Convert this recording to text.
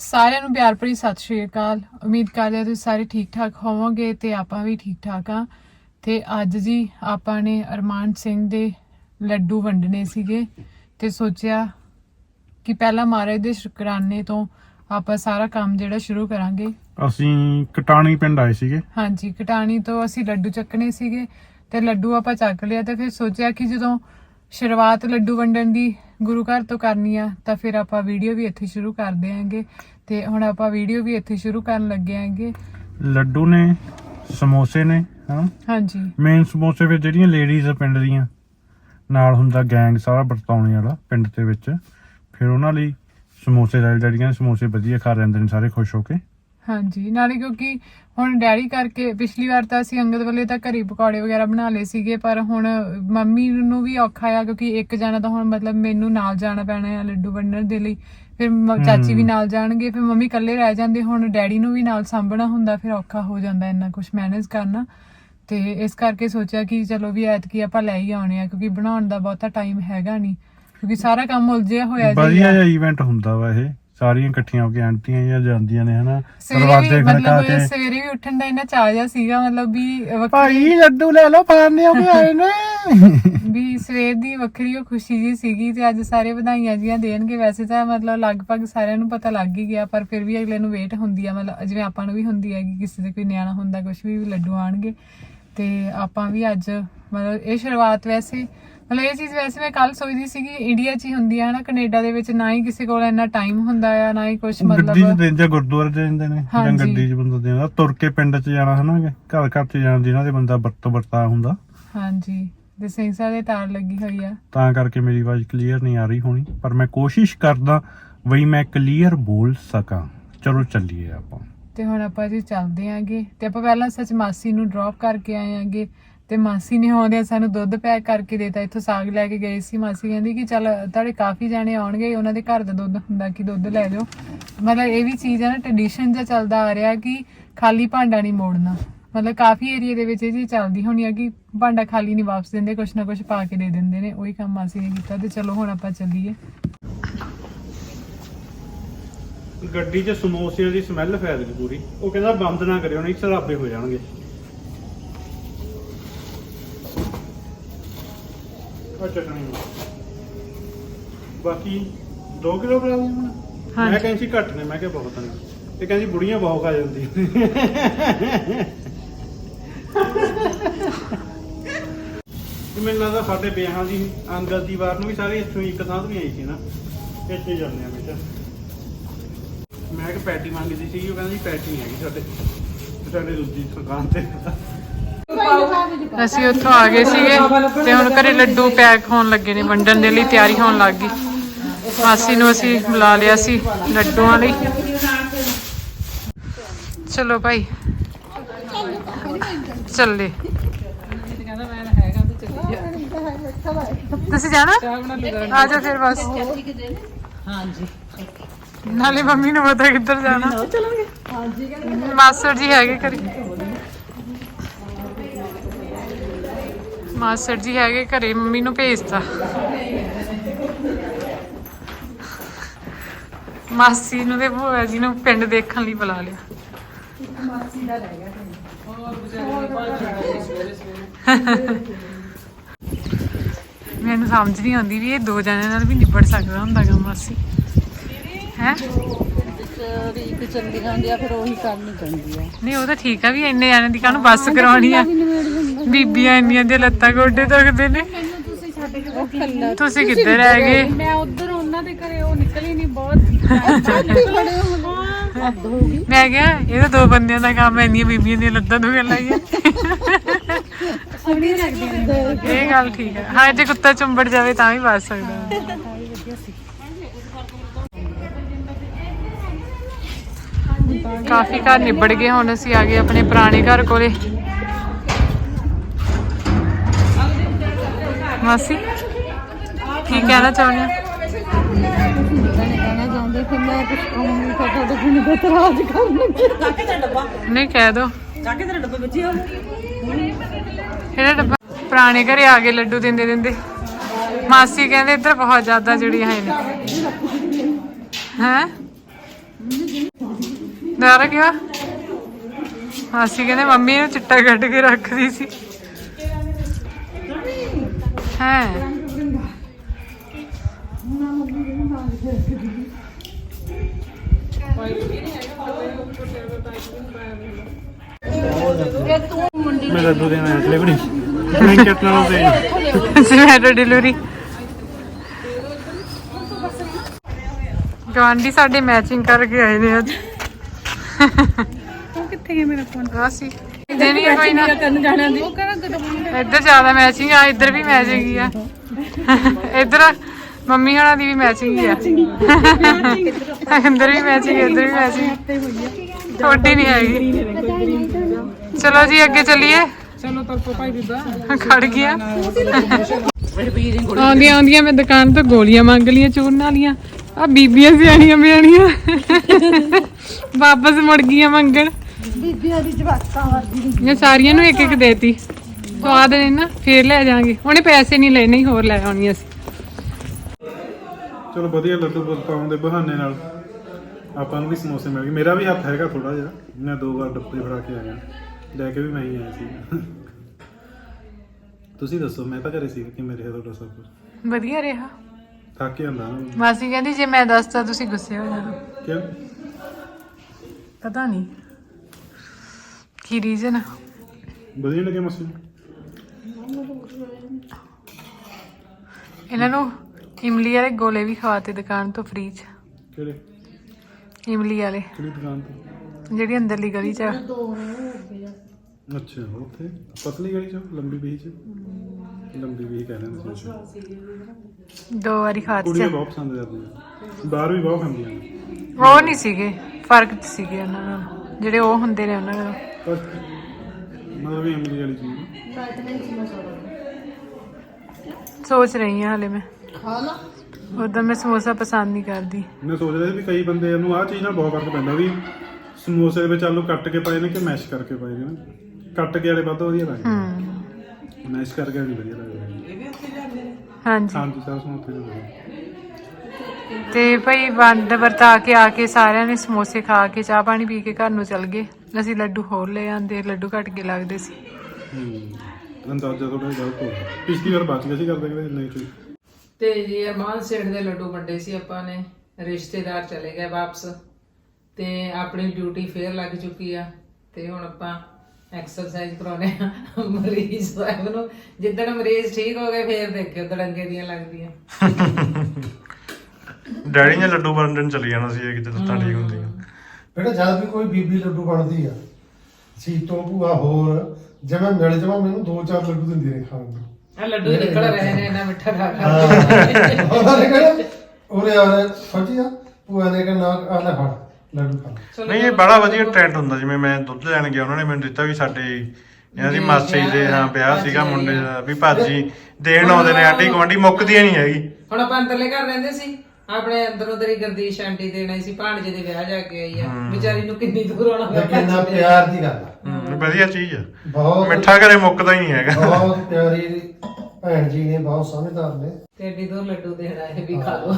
ਸਾਰਿਆਂ ਨੂੰ ਪਿਆਰ ਭਰੀ ਸਤਿ ਸ਼੍ਰੀ ਅਕਾਲ। ਉਮੀਦ ਕਰਦੇ ਹਾਂ ਤੁਸੀਂ ਸਾਰੇ ਠੀਕ ਠਾਕ ਹੋਵੋਗੇ ਤੇ ਆਪਾਂ ਵੀ ਠੀਕ ਠਾਕ ਆ ਤੇ ਅੱਜ ਜੀ ਆਪਾਂ ਨੇ ਅਰਮਾਨ ਸਿੰਘ ਦੇ ਲੱਡੂ ਵੰਡਣੇ ਸੀਗੇ ਤੇ ਸੋਚਿਆ ਕਿ ਪਹਿਲਾਂ ਮਹਾਰਾਜ ਦੇ ਸ਼ੁਕਰਾਨੇ ਤੋਂ ਆਪਾਂ ਸਾਰਾ ਕੰਮ ਜਿਹੜਾ ਸ਼ੁਰੂ ਕਰਾਂਗੇ। ਅਸੀਂ ਕਟਾਣੀ ਪਿੰਡ ਆਏ ਸੀਗੇ। ਹਾਂਜੀ ਕਟਾਣੀ ਤੋਂ ਅਸੀਂ ਲੱਡੂ ਚੱਕਣੇ ਸੀਗੇ ਤੇ ਲੱਡੂ ਆਪਾਂ ਚੱਕ ਲਿਆ ਤੇ ਫਿਰ ਸੋਚਿਆ ਕਿ ਜਦੋਂ ਸ਼ੁਰੂਆਤ ਲੱਡੂ ਵੰਡਣ ਦੀ ਗੁਰੂ ਘਰ ਤੋਂ ਕਰਨੀ ਆ ਤਾਂ ਫਿਰ ਆਪਾਂ ਵੀਡੀਓ ਵੀ ਇੱਥੇ ਸ਼ੁਰੂ ਕਰ ਦਿਆਂਗੇ। ਤੇ ਹੁਣ ਆਪਾਂ ਵੀਡੀਓ ਵੀ ਇੱਥੇ ਸ਼ੁਰੂ ਕਰਨ ਲੱਗੇ ਆਂਗੇ। ਲੱਡੂ ਨੇ ਸਮੋਸੇ ਨੇ ਹਾਂ ਹਾਂਜੀ। ਮੇਨ ਸਮੋਸੇ ਵਿੱਚ ਜਿਹੜੀਆਂ ਲੇਡੀਜ਼ ਪਿੰਡ ਦੀਆਂ ਨਾਲ ਹੁੰਦਾ ਗੈਂਗ ਸਾਰਾ ਵਰਤਾਉਣੇ ਵਾਲਾ ਪਿੰਡ ਦੇ ਵਿੱਚ। ਫਿਰ ਉਹਨਾਂ ਲਈ ਸਮੋਸੇ ਲੈ ਡੈਡੀਆਂ ਸਮੋਸੇ ਵਧੀਆ ਖਾ ਲੈਂਦੇ ਨੇ ਸਾਰੇ ਖੁਸ਼ ਹੋ ਕੇ। ਹਾਂਜੀ ਨਾਲੇ ਕਿਉਂਕਿ ਹੁਣ ਡੈਡੀ ਕਰਕੇ ਪਿਛਲੀ ਵਾਰ ਤਾਂ ਅਸੀਂ ਅੰਗਦ ਵੱਲੇ ਤਾਂ ਘਰੀ ਪਕੌੜੇ ਵਗੈਰਾ ਬਣਾ ਲਏ ਸੀਗੇ ਪਰ ਹੁਣ ਮੰਮੀ ਨੂੰ ਵੀ ਔਖਾ ਆ ਕਿਉਂਕਿ ਇੱਕ ਜਾਣਾ ਤਾਂ ਹੁਣ ਮਤਲਬ ਮੈਨੂੰ ਨਾਲ ਜਾਣਾ ਪੈਣਾ ਆ ਲੱਡੂ ਵੰਡਣ ਦੇ ਲਈ। ਫਿਰ ਮ- ਚਾਚੀ ਵੀ। ਨਾਲ ਜਾਣਗੇ ਫਿਰ ਮੰਮੀ ਇਕੱਲੇ ਰਹਿ ਜਾਂਦੇ ਹੁਣ ਡੈਡੀ ਨੂੰ ਵੀ ਨਾਲ ਸਾਂਭਣਾ ਹੁੰਦਾ ਫਿਰ ਔਖਾ ਹੋ ਜਾਂਦਾ ਇੰਨਾ ਕੁਝ ਮੈਨੇਜ ਕਰਨਾ। ਤੇ ਇਸ ਕਰਕੇ ਸੋਚਿਆ ਕਿ ਚਲੋ ਵੀ ਐਤਕੀ ਆਪਾਂ ਲੈ ਹੀ ਆਉਣੇ ਆ ਕਿਉਂਕਿ ਬਣਾਉਣ ਦਾ ਬਹੁਤਾ ਟਾਈਮ ਹੈਗਾ ਨਹੀਂ ਕਿਉਂਕਿ ਸਾਰਾ ਕੰਮ ਉਲਝਿਆ ਹੋਇਆ ਜੀ ਵਧੀਆ ਜਿਹਾ। ਇਵੈਂਟ ਹੁੰਦਾ ਵਾ ਇਹ। ਸਾਰੀਆਂ ਇਕੱਠੀਆਂ ਹੋ ਕੇ ਆਂਟੀਆਂ ਜਾਂ ਜਾਂਦੀਆਂ ਨੇ ਹਨਾ? ਦਰਵਾਜ਼ੇ ਖੜਕਾ ਕੇ। ਸਵੇਰੇ ਵੀ ਉੱਠਣ ਦਾ ਇੰਨਾ ਚਾਅ ਜਿਹਾ ਸੀਗਾ ਮਤਲਬ ਵੀ ਭਾਈ ਲੱਡੂ ਲੈ ਲਓ ਫਾਰਨੇ ਹੋ ਕੇ ਆਏ ਨੇ। ਵੀ ਸਵੇਰ ਦੀ ਵੱਖਰੀ ਉਹ ਖੁਸ਼ੀ ਜੀ ਸੀਗੀ ਤੇ ਅੱਜ ਸਾਰੇ ਵਧਾਈਆਂ ਜੀਆਂ ਦੇਣਗੇ। ਵੈਸੇ ਤਾਂ ਮਤਲਬ ਲਗਭਗ ਸਾਰਿਆਂ ਨੂੰ ਪਤਾ ਲੱਗ ਹੀ ਗਿਆ ਪਰ ਫਿਰ ਵੀ ਅਗਲੇ ਨੂੰ ਵੇਟ ਹੁੰਦੀ ਆ ਮਤਲਬ ਜਿਵੇਂ ਆਪਾਂ ਨੂੰ ਵੀ ਹੁੰਦੀ ਹੈ ਕਿ ਕਿਸੇ ਦੇ ਕੋਈ ਨਿਆਣਾ ਹੁੰਦਾ ਕੁਝ ਵੀ ਲੱਡੂ ਆਣਗੇ। ਤੇ ਆਪਾਂ ਵੀ ਅੱਜ ਮਤਲਬ ਇਹ ਸ਼ੁਰੂਆਤ ਵੈਸੇ ਮਤਲਬ ਇਹ ਚੀਜ਼ ਵੈਸੇ ਮੈਂ ਕੱਲ ਸੋਚਦੀ ਸੀਗੀ ਇੰਡੀਆ 'ਚ ਹੀ ਹੁੰਦੀ ਆ ਨਾ ਕੈਨੇਡਾ ਦੇ ਵਿੱਚ ਨਾ ਹੀ ਕਿਸੇ ਕੋਲ ਇੰਨਾ ਟਾਈਮ ਹੁੰਦਾ ਆ ਨਾ ਹੀ ਕੁਝ ਗੱਡੀ 'ਚ ਮਤਲਬ ਦੇ ਜਾਂ ਗੁਰਦੁਆਰੇ 'ਚ ਦਿੰਦੇ ਨੇ ਜਾਂ ਹਾਂਜੀ। ਗੱਡੀ 'ਚ ਬੰਦਾ ਦੇਂਦਾ ਤੁਰ ਕੇ ਪਿੰਡ 'ਚ ਜਾਣਾ ਹਨਾ ਘਰ ਘਰ 'ਚ ਜਾਣਾ ਜਿਨ੍ਹਾਂ ਦੇ ਬੰਦਾ ਵਰਤ ਵਰਤਾ ਹੁੰਦਾ। ਹਾਂਜੀ ਤੇ ਸੈਂਸਰ ਦੇ ਤਾਰ ਲੱਗੀ ਹੋਈ ਆ। ਤਾਂ ਕਰਕੇ ਮੇਰੀ ਆਵਾਜ਼ ਕਲੀਅਰ ਨਹੀਂ ਆ ਰਹੀ ਹੋਣੀ ਪਰ ਮੈਂ ਕੋਸ਼ਿਸ਼ ਕਰਦਾ ਵਈ ਮੈਂ ਕਲੀਅਰ ਬੋਲ ਸਕਾਂ। ਚਲੋ ਚੱਲੀਏ ਆਪਾਂ। ਤੇ ਹੁਣ ਆਪਾਂ ਜੀ ਚੱਲਦੇ ਆਂਗੇ ਤੇ ਆਪਾਂ ਪਹਿਲਾਂ ਸੱਚ ਮਾਸੀ ਨੂੰ ਡ੍ਰੌਪ ਕਰਕੇ ਆਏ ਆਂਗੇ। ਤੇ ਮਾਸੀ ਨੇ ਆਉਂਦਿਆਂ ਸਾਨੂੰ ਦੁੱਧ ਪੈਕ ਕਰਕੇ ਦੇਤਾ, ਇੱਥੋਂ ਸਾਗ ਲੈ ਕੇ ਗਏ ਸੀ। ਮਾਸੀ ਕਹਿੰਦੀ ਕਿ ਚੱਲ ਤੁਹਾਡੇ ਕਾਫੀ ਜਾਣੇ ਆਉਣਗੇ, ਉਹਨਾਂ ਦੇ ਘਰ ਦਾ ਦੁੱਧ ਹੁੰਦਾ ਕਿ ਦੁੱਧ ਲੈ ਜਾਓ। ਮਤਲਬ ਇਹ ਵੀ ਚੀਜ਼ ਹੈ ਨਾ ਟ੍ਰੈਡੀਸ਼ਨ ਜਿਹਾ ਚੱਲਦਾ ਆ ਰਿਹਾ ਕਿ ਖਾਲੀ ਭਾਂਡਾ ਨਹੀਂ ਮੋੜਨਾ। ਮਤਲਬ ਕਾਫੀ ਏਰੀਆ ਦੇ ਵਿੱਚ ਇਹ ਚੀਜ਼ ਚੱਲਦੀ ਹੋਣੀ ਆ ਕਿ ਭਾਂਡਾ ਖਾਲੀ ਨਹੀਂ ਵਾਪਸ ਦਿੰਦੇ, ਕੁਛ ਨਾ ਕੁਛ ਪਾ ਕੇ ਦੇ ਦਿੰਦੇ ਨੇ। ਉਹੀ ਕੰਮ ਮਾਸੀ ਨੇ ਕੀਤਾ ਤੇ ਚਲੋ ਹੁਣ ਆਪਾਂ ਚੱਲੀਏ। ਗੱਡੀ 'ਚ ਸਮੋਸਿਆਂ ਦੀ ਸਮੈਲ ਫੈਲ ਗਈ ਪੂਰੀ। ਉਹ ਕਹਿੰਦਾ ਬੰਦ ਨਾ ਕਰਿਓ, ਨਹੀਂ ਸਰਾਬੇ ਹੋ ਜਾਣਗੇ। ਆ ਚਟਣੀ। ਬਾਕੀ 2 ਕਿਲੋ ਬਣਾ ਲਈ ਹੁਣ। ਹਾਂਜੀ। ਮੈਂ ਕਹਿੰਦੀ ਸੀ ਘੱਟ ਨੇ ਮੈਂ ਕਿਹਾ ਬਹੁਤ ਨੇ। ਇਹ ਕਹਿੰਦੀ ਬੁੜੀਆਂ ਬਹੁਤ ਖਾ ਜਾਂਦੀ ਤੇ ਮੈਨੂੰ ਲੱਗਦਾ ਸਾਡੇ ਵਿਆਹਾਂ ਦੀ ਅੰਗਦ ਦੀ ਵਾਰ ਨੂੰ ਵੀ ਸਾਰੇ ਇੱਥੋਂ ਹੀ ਇੱਕ ਥਾਂ ਤੋਂ ਹੀ ਆਈ ਸੀ ਨਾ। ਇੱਥੇ ਹੀ ਜਾਂਦੇ ਆ ਹਮੇਸ਼ਾ। ਮੈਂ ਕਿ ਪੈਟੀ ਮੰਗਦੀ ਸੀ ਉਹ ਕਹਿੰਦੀ ਪੈਟੀ ਨਹੀਂ ਹੈਗੀ ਸਾਡੇ ਸਾਡੇ ਦੂਜੀ ਦੁਕਾਨ ਤੇ। ਅਸੀਂ ਉੱਥੋਂ ਆ ਗਏ ਸੀਗੇ ਤੇ ਹੁਣ ਘਰੇ ਲੱਡੂ ਪੈਕ ਹੋਣ ਲੱਗੇ ਨੇ ਵੰਡਣ ਦੇ ਲਈ ਤਿਆਰੀ ਹੋਣ ਲੱਗ ਗਈ। ਮਾਸੀ ਨੂੰ ਅਸੀਂ ਬੁਲਾ ਲਿਆ ਸੀ ਲੱਡੂਆਂ ਲਈ। ਚਲੋ ਭਾਈ। ਚੱਲੇ। ਤੁਸੀਂ ਜਾਣਾ? ਆ ਜਾ ਫਿਰ ਬਸ। ਹਾਂਜੀ। ਨਾਲੇ ਮੰਮੀ ਨੂੰ ਪਤਾ ਕਿੱਧਰ ਜਾਣਾ। ਚਲਾਂਗੇ ਮਾਸਟਰ ਜੀ ਹੈਗੇ ਕਰੀ ਮਾਸਟਰ ਜੀ ਹੈਗੇ ਘਰੇ ਮੰਮੀ ਨੂੰ ਭੇਜਤਾ। ਮਾਸੀ ਨੂੰ ਤੇ ਭੂਆ ਜੀ ਨੂੰ ਪਿੰਡ ਦੇਖਣ ਲਈ ਬੁਲਾ ਲਿਆ। ਮੈਨੂੰ ਸਮਝ ਨਹੀਂ ਆਉਂਦੀ ਵੀ ਇਹ ਦੋ ਜਣਿਆਂ ਨਾਲ ਵੀ ਨਿਬੜ ਸਕਦਾ ਹੁੰਦਾ ਗਾ ਮਾਸੀ। ਹੈ? ਵੀ ਇੱਕ ਚੱਲੀ ਜਾਂਦੀ ਆ ਫਿਰ ਉਹੀ ਕਰਨੀ ਪੈਂਦੀ ਆ। ਨਹੀਂ ਉਹ ਤਾਂ ਠੀਕ ਆ ਵੀ ਇੰਨੇ ਜਣਿਆਂ ਦੀ ਕਾਹਨੂੰ ਬੱਸ ਕਰਾਉਣੀ ਆ? ਬੀਬੀਆਂ ਇੰਨੀਆਂ ਦੇ ਲੱਤਾਂ ਗੋਡੇ ਦੁਖਦੇ ਨੇ। ਉਹ ਤੁਸੀਂ ਕਿੱਧਰ ਰਹਿ ਗਏ ਮੈਂ ਉਧਰ ਉਹਨਾਂ ਦੇ ਘਰੇ ਉਹ ਨਿਕਲੀ ਨਹੀਂ ਬਹੁਤ। ਹੋ। ਮੈਂ ਕਿਹਾ ਇਹ ਤਾਂ ਦੋ ਬੰਦਿਆਂ ਦਾ ਕੰਮ ਐ ਇੰਨੀਆਂ ਬੀਬੀਆਂ ਦੀਆਂ ਲੱਤਾਂ ਦੁਖਣ ਲਾਈਆਂ ਆ ਇਹ ਗੱਲ ਠੀਕ ਹੈ। ਹਾਂ ਜੇ ਕੁੱਤਾ ਚੁੰਬੜ ਜਾਵੇ ਤਾਂ ਵੀ ਬਚ ਸਕਦਾ। ਕਾਫੀ ਘਰ ਨਿਬੜ ਗਏ ਹੁਣ ਅਸੀਂ ਆ ਗਏ ਆਪਣੇ ਪੁਰਾਣੇ ਘਰ ਕੋਲੇ। ਮਾਸੀ? ਕੀ ਕਹਿਣਾ ਚਾਹੁੰਦੇ ਨਹੀਂ, ਕਹਿ ਦੋ। ਇਹਦਾ ਡੱਬਾ ਪੁਰਾਣੇ ਘਰੇ ਆ ਕੇ ਲੱਡੂ ਦਿੰਦੇ ਦਿੰਦੇ। ਮਾਸੀ ਕਹਿੰਦੇ ਇੱਧਰ ਬਹੁਤ ਜ਼ਿਆਦਾ ਜੁੜੀਆਂ ਹੈ ਨੇ। ਹੈ? ਦਾਰਾ ਕਿਹਾ ਅਸੀਂ ਕਹਿੰਦੇ ਮੰਮੀ ਨੂੰ ਚਿੱਟਾ ਕੱਢ ਕੇ ਰੱਖਦੀ ਸੀ। ਹੈ ਡਿਲੀਵਰੀ ਬਲੈਂਕਟ ਨਾਲ ਦੇ ਜ਼ੋਮੈਟੋ ਡਿਲੀਵਰੀ ਗਵਾਂਢੀ ਸਾਡੇ ਮੈਚਿੰਗ ਕਰਕੇ ਆਏ ਨੇ ਅੱਜ। ਕਿੱਥੇ ਗਿਆ ਮੇਰਾ ਫੋਨ ਅਸੀਂ ਕੋਈ ਨਾ। ਕਰਨ ਜਾਣਾ ਦੀ। ਉਹ ਕਹਿੰਦਾ ਕਦੋਂ ਹੋਣਗੇ ਇੱਧਰ ਜ਼ਿਆਦਾ ਮੈਚਿੰਗ ਆ ਇੱਧਰ ਵੀ ਮੈਚਿੰਗ ਹੀ ਆ। ਇੱਧਰ ਮੰਮੀ ਹੋਣਾ ਦੀ ਵੀ ਮੈਚਿੰਗ ਹੀ ਆ। ਅੰਦਰ ਵੀ ਮੈਚਿੰਗ ਇੱਧਰ ਵੀ ਮੈਚਿੰਗ ਥੋੜੀ ਨਹੀਂ ਹੈਗੀ। ਚਲੋ ਜੀ ਅੱਗੇ ਚੱਲੀਏ। ਚਲੋ ਤਲਪੋ ਭਾਈ ਬੀਬਾ ਖੜ ਗਿਆ। ਆਉਂਦੀਆਂ ਆਉਂਦੀਆਂ ਮੈਂ ਦੁਕਾਨ ਤੋਂ ਗੋਲੀਆਂ ਮੰਗ ਲੀਆਂ ਚੂਰਨ ਵਾਲੀਆਂ। ਆ ਬੀਬੀਆਂ ਸਿਆਣੀਆਂ ਬਿਆਣੀਆਂ ਵਾਪਸ ਮੁੜ ਗਈਆਂ ਮੰਗਣ। ਬੀਬੀਆਂ ਦੀ ਜਵਾਕਾਂ ਵਰਗੀ ਇਹ ਸਾਰੀਆਂ ਨੂੰ ਇੱਕ ਇੱਕ ਦੇਤੀ। ਸਵਾਦ ਨੇ ਨਾ ਫੇਰ ਲੈ ਜਾਾਂਗੇ। ਉਹਨੇ ਪੈਸੇ ਨਹੀਂ ਲੈਣੇ ਹੀ ਹੋਰ ਲੈ ਆਉਣੀਆਂ ਸੀ ਚਲੋ ਵਧੀਆ ਲੱਡੂ ਪਾਉਣ ਦੇ ਬਹਾਨੇ ਨਾਲ ਆਪਾਂ ਨੂੰ ਵੀ ਸਮੋਸੇ ਮਿਲ ਗਏ। ਮੇਰਾ ਵੀ ਹੱਥ ਹੈਗਾ ਥੋੜਾ ਜਿਹਾ। ਮੈਂ ਦੋ ਵਾਰ ਡੱਬੇ ਫੜਾ ਕੇ ਆਇਆ। ਲੈ ਕੇ ਵੀ ਮੈਂ ਹੀ ਆਇਆ ਸੀ। ਤੁਸੀਂ ਦੱਸੋ ਮੈਂ ਤਾਂ ਘਰੇ ਸੀ ਕਿ ਮੇਰੇ ਹੱਥੋਂ ਤੁਹਾਡਾ ਸਭ ਕੁਝ ਵਧੀਆ ਰਿਹਾ। ਥੱਕ ਕੇ ਆਂਦਾ ਨਾ। ਮਾਸੀ ਕਹਿੰਦੀ ਜੇ ਮੈਂ ਦੱਸਤਾ ਤੁਸੀਂ ਗੁੱਸੇ ਹੋ ਜਾਣਾ। ਕਿਉਂ? ਪਤਾ ਨਹੀਂ। ਕੀ ਰੀਜ਼ਨ ਵਧੀਆ ਲੱਗੇ ਮਸੀ ਇਹਨਾਂ ਨੂੰ ਇਮਲੀ ਵਾਲੇ ਗੋਲੇ ਵੀ ਖਵਾਤੇ ਦੁਕਾਨ ਤੋਂ ਫ੍ਰੀ ਚ। ਕਿਹੜੇ? ਇਮਲੀ ਵਾਲੇ। ਕਿਹੜੀ ਦੁਕਾਨ ਤੋਂ? ਜਿਹੜੀ ਅੰਦਰਲੀ ਗਲੀ ਚ ਆ। ਅੱਛਾ ਉੱਥੇ? ਪਤਲੀ ਗਲੀ ਚ ਲੰਬੀ ਬੀਹ ਚ? ਲੰਬੀ ਬੀਹ ਕਹਿੰਦੇ ਨੇ ਦੋ ਵਾਰੀ ਖਾਤੇ ਕੁੜੀਆਂ ਚ। ਬਹੁਤ ਪਸੰਦ ਕਰਦੀਆਂ। ਬਾਹਰ ਵੀ ਬਹੁਤ ਖਾਂਦੀਆਂ ਨੇ। ਉਹ ਨਹੀਂ ਸੀਗੇ ਫ਼ਰਕ ਚ ਸੀਗੇ ਉਹਨਾਂ ਨਾਲ। ਜਿਹੜੇ ਉਹ ਹੁੰਦੇ ਨੇ ਉਹਨਾਂ ਨਾਲ। ਪਰ ਮਤਲਬ ਵੀ ਅਮਲੀ ਵਾਲੀ ਚੀਜ਼ ਸੋਚ ਰਹੀ ਹਾਂ ਹਲੇ ਮੈਂ। ਖਾ ਲਾ ਉਦੋਂ ਮੈਂ ਸਮੋਸਾ ਪਸੰਦ ਨਹੀਂ ਕਰਦੀ। ਮੈਂ ਸੋਚ ਰਿਹਾ ਸੀ ਵੀ ਕਈ ਬੰਦੇ ਨੂੰ ਆਹ ਚੀਜ਼ ਨਾਲ ਬਹੁਤ ਫ਼ਰਕ ਪੈਂਦਾ ਵੀ ਸਮੋਸੇ ਦੇ ਵਿੱਚ ਆਲੂ ਕੱਟ ਕੇ ਪਾਏ ਨੇ ਕਿ ਮੈਸ਼ ਕਰਕੇ ਪਾਏ ਨੇ ਨਾ? ਕੱਟ ਕੇ ਵਾਲੇ ਵੱਧ ਵਧੀਆ ਲੱਗਦੇ ਹੂੰ। ਮੈਸ਼ ਕਰਕੇ ਨਹੀਂ ਵਧੀਆ ਲੱਗਦੇ ਹਾਂਜੀ। ਹਾਂਜੀ ਸਾਰਾ ਸਮੋਸੇ ਦੇ ਵਧੀਆ। ਤੇ ਭਈ ਵੰਡ ਵਰਤਾ ਕੇ ਆ ਕੇ ਸਾਰਿਆਂ ਨੇ ਸਮੋਸੇ ਖਾ ਕੇ ਚਾਹ ਪਾਣੀ ਪੀ ਕੇ ਘਰ ਨੂੰ ਚਲ ਗਏ। ਅਸੀਂ ਲੱਡੂ ਹੋਰ ਲੈ ਆਂਦੇ ਲੱਡੂ ਘਟ ਕੇ ਲੱਗਦੇ ਸੀ। ਹੂੰ। ਅੰਦਾਜ਼ਾ ਥੋੜਾ ਗਲਤ ਹੋ ਗਿਆ। ਪਿਛਲੀ ਵਾਰ ਬਚ ਗਿਆ ਸੀ ਕਰਦੇ ਕਿ ਨਹੀਂ ਚੀਜ਼ ਤੇ ਜੀ ਅਰਮਾਨ ਸੇਠ ਦੇ ਲੱਡੂ ਵੱਡੇ ਸੀ ਆਪਾਂ ਨੇ। ਰਿਸ਼ਤੇਦਾਰ ਚਲੇ ਗਏ ਵਾਪਸ। ਤੇ ਆਪਣੀ ਡਿਊਟੀ ਫੇਰ ਲੱਗ ਚੁੱਕੀ ਆ। ਤੇ ਹੁਣ ਆਪਾਂ ਐਕਸਰਸਾਈਜ਼ ਕਰਾਉਣੇ ਆ ਮਰੀਜ਼ ਸਾਹਿਬ ਨੂੰ। ਜਿੱਦਣ ਮਰੀਜ਼ ਠੀਕ ਹੋ ਗਏ ਫੇਰ ਦੇਖਿਓ ਦੜੰਗੇ ਦੀਆਂ ਲੱਗਦੀਆਂ। ਡੈਡੀ ਨੇ ਲੱਡੂ ਬਣਨ ਚਲੀ ਜਾਣਾ ਸੀ ਕਿਤੇ ਲੱਤਾਂ ਠੀਕ ਹੁੰਦੀਆਂ। ਬੇਟਾ ਜਦ ਵੀ ਕੋਈ ਬੀਬੀ ਲੱਡੂ ਬਣਦੀ ਆ ਸੀਤੋਂ ਭੂਆ ਹੋਰ ਜਿਵੇਂ ਮਿਲ ਜਾਵਾਂ ਮੈਨੂੰ ਦੋ ਚਾਰ ਲੱਡੂ ਦਿੰਦੀ ਨੇ ਖਾਣ ਨੂੰ। ਆ ਲੱਡੂ ਹੀ ਨਿਕਲ ਰਹੇ ਨੇ ਇਹਨਾਂ ਮਿੱਠਾ ਖਾ ਖਾ ਉਹਨਾਂ ਨੇ ਕਹਿਣਾ ਉਰੇ ਆ ਰਹੇ ਫੱਟੀ ਆ ਭੂਆ ਨੇ ਕਹਿਣਾ ਆ ਲੈ ਫੜ ਲੱਡੂ ਖਾ ਨਹੀਂ ਇਹ ਬੜਾ ਵਧੀਆ ਟ੍ਰੈਂਡ ਹੁੰਦਾ ਜਿਵੇਂ ਮੈਂ ਦੁੱਧ ਲੈਣ ਗਿਆ ਉਹਨਾਂ ਨੇ ਮੈਨੂੰ ਦਿੱਤਾ ਵੀ ਸਾਡੇ ਇਹਨਾਂ ਦੀ ਮਾਸੀ ਦੇ ਹਾਂ ਵਿਆਹ ਸੀਗਾ ਮੁੰਡੇ ਦਾ ਵੀ ਭਾਜੀ ਦੇਣ ਆਉਂਦੇ ਨੇ ਆਂਟੀ ਗੁਆਂਢੀ ਮੁੱਕਦੀਆਂ ਨਹੀਂ ਹੈਗੀ। ਹੁਣ ਆਪਾਂ ਅੰਦਰਲੇ ਘਰ ਰਹਿੰਦੇ ਸੀ ਆਪਣੇ ਅੰਦਰੋਂ ਤੇਰੀ ਗਰਦੀਸ਼ ਆਂਟੀ ਦੇਣਾ ਸੀ ਭਾਣਜੇ ਦੇ ਵਿਆਹ ਜਾ ਕੇ ਆਈ ਆ। ਵਿਚਾਰੀ ਨੂੰ ਕਿੰਨੀ ਦੂਰ ਆਉਣਾ ਪਿਆ ਲੇਕਿਨ ਨਾ। ਪਿਆਰ ਦੀ ਗੱਲ ਆ। ਹੂੰ, ਵਧੀਆ ਚੀਜ਼ ਆ। ਬਹੁਤ ਮਿੱਠਾ ਘਰੇ ਮੁੱਕਦਾ ਹੀ ਨਹੀਂ ਹੈਗਾ। ਬਹੁਤ ਪਿਆਰੀ ਭੈਣ ਜੀ ਨੇ ਬਹੁਤ ਸਮਝਦਾਰ ਨੇ। ਤੇ ਐਡੀ ਦੂਰ ਲੱਡੂ ਦੇਣਾ ਇਹ ਵੀ ਖਾ ਲਓ।